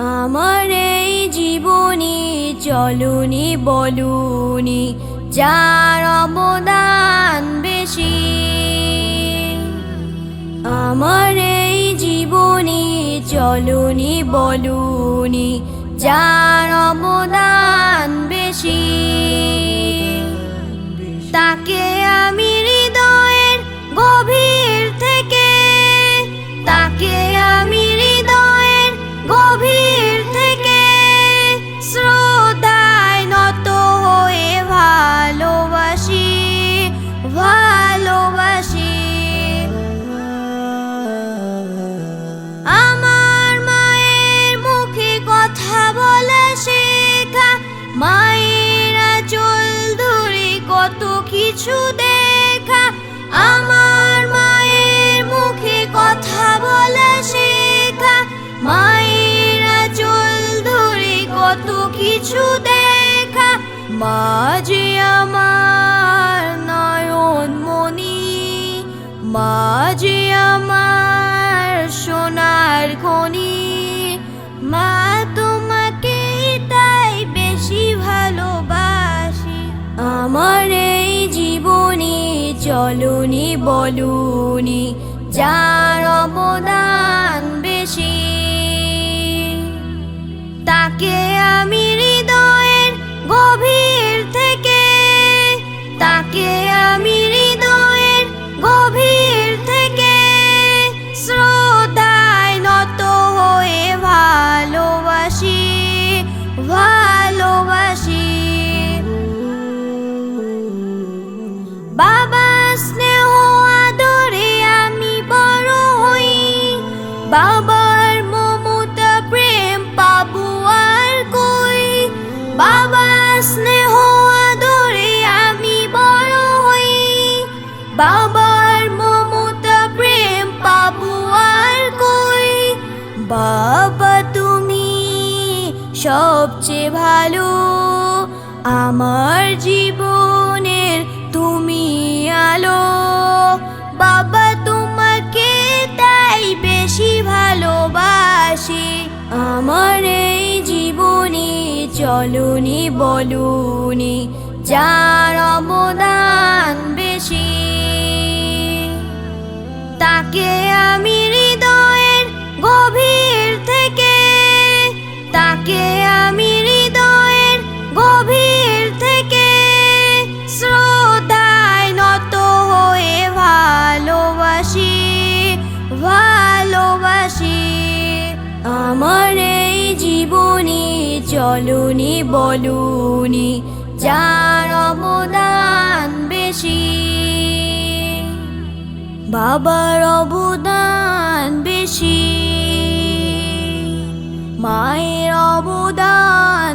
আমার এই জীবনী চলুনি, বলুনি, যার অবদান বেশি। আমার এই জীবনী চলুনি, বলুনি, যার অবদান বেশি। তাকে কিছু দেখা, আমার মায়ের মুখে কথা বলা শেখা। মায়েরা চল ধরে কত কিছু দেখা। মা যে আমার নয়ন মনি মা যে আমার সোনার খনি। মা চলুনি বলুনি যার অবদান বেশি। তাকে আমি হৃদয়ের গভীর থেকে তাকে আমি স্নেহ আদরে আমি বড় হই। বাবার মমতা প্রেম পাবো আর কই? বাবা স্নেহ আদরে আমি বড় হই। বাবার মমতা প্রেম পাবো আর কই? বাবা তুমি সবচেয়ে ভালো। আমার জীবনের আলো। বাবা তোমাকে তাই বেশি ভালোবাসি। আমার এই জীবনে চলনি বলুনি যার অবদান চলুনি বলুনি যার অবদান বেশি। বাবার অবদান বেশি মায়ের অবদান